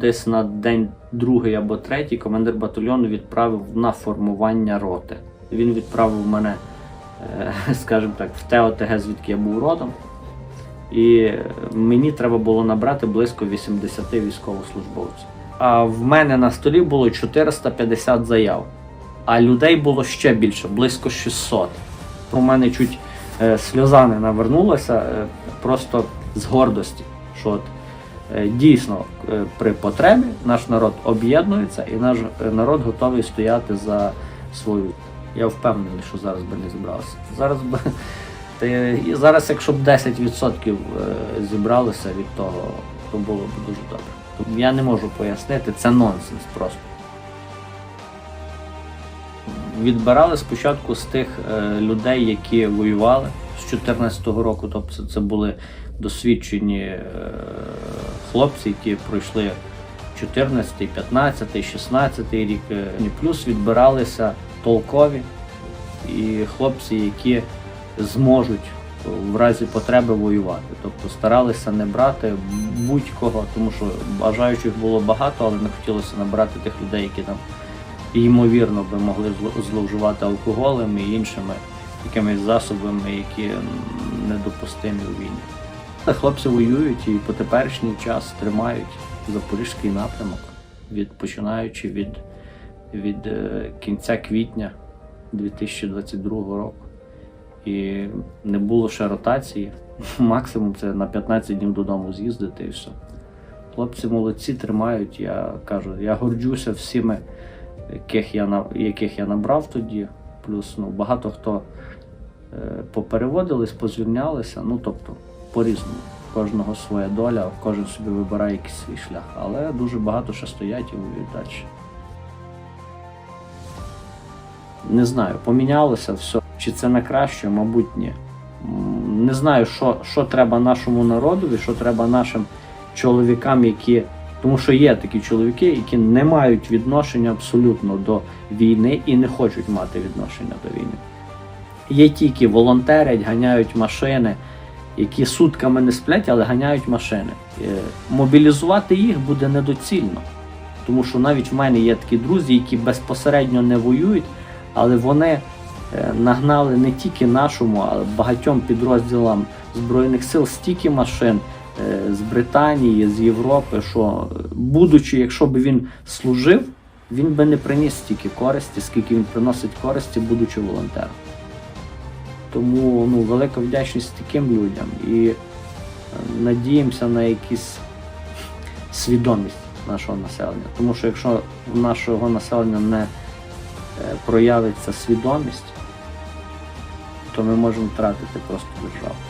Десь на день другий або третій командир батальйону відправив на формування роти. Він відправив мене, е, скажімо так, в ТОТГ, звідки я був родом. І мені треба було набрати близько 80 військовослужбовців. А в мене на столі було 450 заяв, а людей було ще більше, близько 600. У мене чуть е, сльоза не навернулася е, просто з гордості, що от, дійсно е, при потребі наш народ об'єднується і наш е, народ готовий стояти за свою. Я впевнений, що зараз би не зібрався. Зараз би і зараз, якщо б 10% е, зібралися від того, то було б дуже добре. Тобто Я не можу пояснити, це нонсенс просто. Відбирали спочатку з тих е, людей, які воювали з 2014 року. Тобто це були досвідчені е, хлопці, які пройшли 14, 15, 16 рік. Е, і Плюс відбиралися толкові і хлопці, які зможуть в разі потреби воювати. Тобто старалися не брати будь-кого, тому що бажаючих було багато, але не хотілося набрати тих людей, які там ймовірно би могли зло- зловживати алкоголем і іншими якимись засобами, які недопустимі у війні. Та Хлопці воюють і по теперішній час тримають запорізький напрямок, від, починаючи від, від е, кінця квітня 2022 року. І не було ще ротації. Максимум це на 15 днів додому з'їздити і все. Хлопці молодці тримають. Я кажу, я горджуся всіми, яких я, яких я набрав тоді. Плюс ну, багато хто е, попереводились, позвільнялися. Ну тобто, по-різному. Кожного своя доля, кожен собі вибирає якийсь свій шлях. Але дуже багато ще стоять і воюють далі. Не знаю, помінялося все. Чи це на краще, мабуть, ні. Не знаю, що, що треба нашому народові, що треба нашим чоловікам, які. Тому що є такі чоловіки, які не мають відношення абсолютно до війни і не хочуть мати відношення до війни. Є ті, які волонтерять, ганяють машини, які сутками не сплять, але ганяють машини. Е, Мобілізувати їх буде недоцільно. Тому що навіть в мене є такі друзі, які безпосередньо не воюють, але вони е, нагнали не тільки нашому, а багатьом підрозділам Збройних сил стільки машин е, з Британії, з Європи, що будучи, якщо б він служив, він би не приніс стільки користі, скільки він приносить користі, будучи волонтером. Тому ну, велика вдячність таким людям і е, надіємося на якісь свідомість нашого населення. Тому що якщо в нашого населення не е, проявиться свідомість, то ми можемо втратити просто державу.